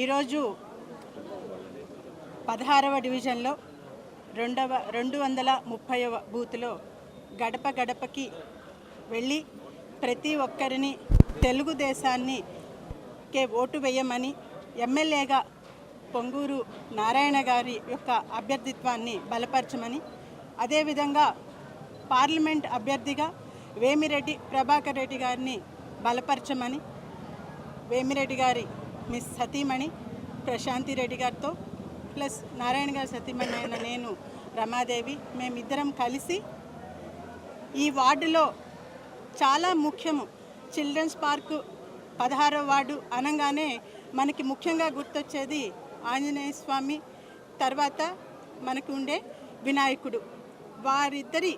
ఈరోజు పదహారవ డివిజన్లో రెండవ రెండు వందల ముప్పైవ బూత్లో గడప గడపకి వెళ్ళి ప్రతి ఒక్కరిని తెలుగుదేశాన్ని కే ఓటు వేయమని ఎమ్మెల్యేగా పొంగూరు నారాయణ గారి యొక్క అభ్యర్థిత్వాన్ని బలపరచమని అదేవిధంగా పార్లమెంట్ అభ్యర్థిగా వేమిరెడ్డి ప్రభాకర్ రెడ్డి గారిని బలపరచమని వేమిరెడ్డి గారి మిస్ సతీమణి ప్రశాంతి రెడ్డి గారితో ప్లస్ నారాయణ గారి సతీమణి అయిన నేను రమాదేవి మేమిద్దరం కలిసి ఈ వార్డులో చాలా ముఖ్యము. చిల్డ్రన్స్ పార్కు పదహారవ వార్డు అనగానే మనకి ముఖ్యంగా గుర్తొచ్చేది ఆంజనేయ స్వామి తర్వాత మనకు ఉండే వినాయకుడు. వారిద్దరి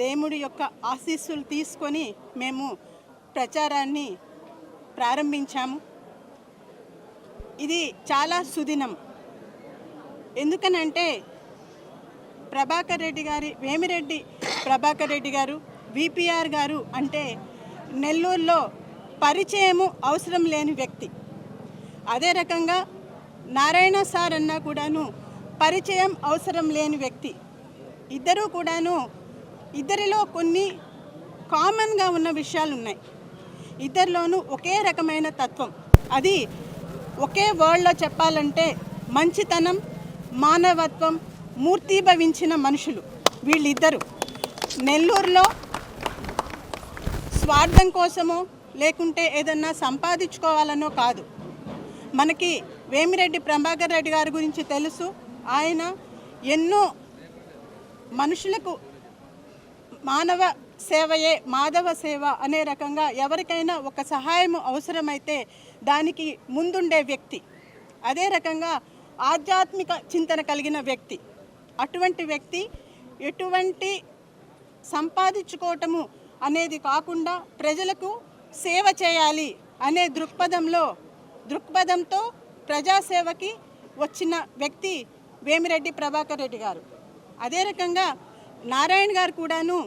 దేవుడి యొక్క ఆశీస్సులు తీసుకొని మేము ప్రచారాన్ని ప్రారంభించాము. ఇది చాలా సుదినం. ఎందుకనంటే ప్రభాకర్ రెడ్డి గారి వేమిరెడ్డి ప్రభాకర్ రెడ్డి గారు విపిఆర్ గారు అంటే నెల్లూరులో పరిచయము అవసరం లేని వ్యక్తి. అదే రకంగా నారాయణ సార్ అన్నా కూడాను పరిచయం అవసరం లేని వ్యక్తి. ఇద్దరూ కూడాను ఇద్దరిలో కొన్ని కామన్గా ఉన్న విషయాలు ఉన్నాయి ఇద్దరిలోనూ ఒకే రకమైన తత్వం. అది ఒకే వరల్డ్లో చెప్పాలంటే మంచితనం మానవత్వం మూర్తీభవించిన మనుషులు వీళ్ళిద్దరు. నెల్లూరులో స్వార్థం కోసమో లేకుంటే ఏదన్నా సంపాదించుకోవాలనో కాదు. మనకి వేమిరెడ్డి ప్రభాకర్ రెడ్డి గారి గురించి తెలుసు. ఆయన ఎన్నో మనుషులకు మానవ సేవయే మాధవ సేవ అనే రకంగా ఎవరికైనా ఒక సహాయం అవసరమైతే దానికి ముందుండే వ్యక్తి. అదే రకంగా ఆధ్యాత్మిక చింతన కలిగిన వ్యక్తి. అటువంటి వ్యక్తి ఎటువంటి సంపాదించుకోవటము అనేది కాకుండా ప్రజలకు సేవ చేయాలి అనే దృక్పథంలో దృక్పథంతో ప్రజాసేవకి వచ్చిన వ్యక్తి వేమిరెడ్డి ప్రభాకర్ రెడ్డి గారు. అదే రకంగా నారాయణ గారు కూడాను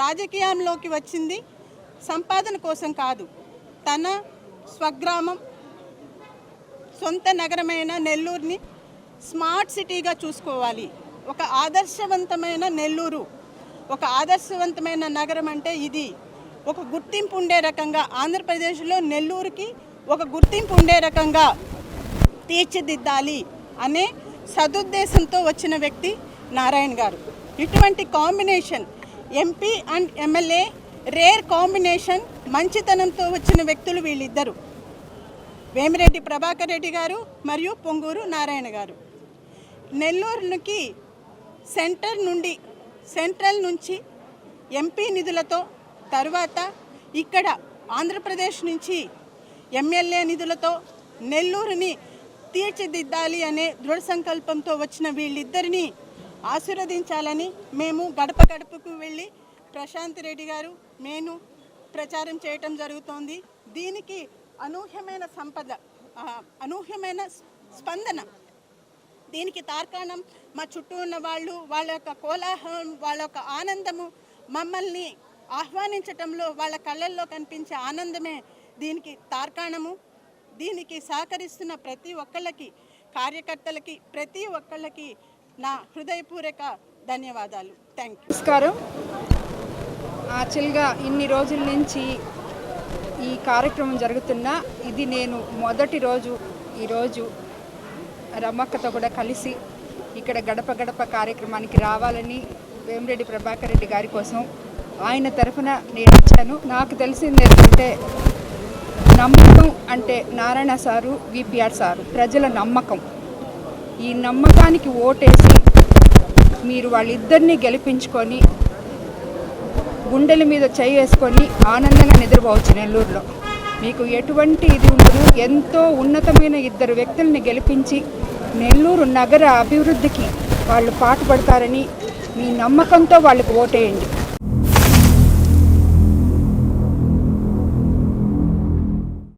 రాజకీయంలోకి వచ్చింది. సంపాదన కోసం కాదు. తన స్వగ్రామం సొంత నగరమైన నెల్లూరుని స్మార్ట్ సిటీగా చూసుకోవాలి. ఒక ఆదర్శవంతమైన నెల్లూరు ఒక ఆదర్శవంతమైన నగరం అంటే ఇది. ఒక గుర్తింపు ఉండే రకంగా ఆంధ్రప్రదేశ్లో నెల్లూరుకి ఒక గుర్తింపు ఉండే రకంగా తీర్చిదిద్దాలి అనే సదుద్దేశంతో వచ్చిన వ్యక్తి నారాయణ గారు. ఇటువంటి combination MP and MLA rare combination మంచితనంతో వచ్చిన వ్యక్తులు వీళ్ళిద్దరు. వేమిరెడ్డి ప్రభాకర్ రెడ్డి గారు మరియు పొంగూరు నారాయణ గారు. నెల్లూరుకి సెంటర్ నుండి సెంట్రల్ నుంచి ఎంపీ నిధులతో తరువాత ఇక్కడ ఆంధ్రప్రదేశ్ నుంచి ఎమ్మెల్యే నిధులతో నెల్లూరుని తీర్చిదిద్దాలి అనే దృఢ సంకల్పంతో వచ్చిన వీళ్ళిద్దరిని ఆశీర్వదించాలని మేము గడప గడపకు వెళ్ళి ప్రశాంత్ రెడ్డి గారు నేను ప్రచారం చేయటం జరుగుతోంది. దీనికి అనూహ్యమైన సంపద అనూహ్యమైన స్పందన దీనికి తార్కాణం మా చుట్టూ ఉన్న వాళ్ళు వాళ్ళ యొక్క కోలాహలం వాళ్ళ యొక్క ఆనందము మమ్మల్ని ఆహ్వానించటంలో వాళ్ళ కళ్ళల్లో కనిపించే ఆనందమే దీనికి తార్కాణము. దీనికి సహకరిస్తున్న ప్రతి ఒక్కళ్ళకి కార్యకర్తలకి ప్రతి ఒక్కళ్ళకి నా హృదయపూర్వక ధన్యవాదాలు. థ్యాంక్ యూ నమస్కారం. యాక్చువల్గా ఇన్ని రోజుల నుంచి ఈ కార్యక్రమం జరుగుతున్న ఇది నేను మొదటి రోజు ఈరోజు రమ్మక్కతో కూడా కలిసి ఇక్కడ గడప గడప కార్యక్రమానికి రావాలని వేమిరెడ్డి ప్రభాకర్ రెడ్డి గారి కోసం ఆయన తరఫున నేను వచ్చాను. నాకు తెలిసింది ఏంటంటే నమ్మకం అంటే నారాయణ సారు విపిఆర్ సారు ప్రజల నమ్మకం. ఈ నమ్మకానికి ఓటేసి మీరు వాళ్ళిద్దరిని గెలిపించుకొని గుండెల మీద చేయి వేసుకొని ఆనందంగా నిద్రపోవచ్చు నెల్లూరులో. మీకు ఎటువంటి ఇది ఉండదు. ఎంతో ఉన్నతమైన ఇద్దరు వ్యక్తుల్ని గెలిపించి నెల్లూరు నగర అభివృద్ధికి వాళ్ళు పాటుపడతారని మీ నమ్మకంతో వాళ్ళకి ఓటేయండి.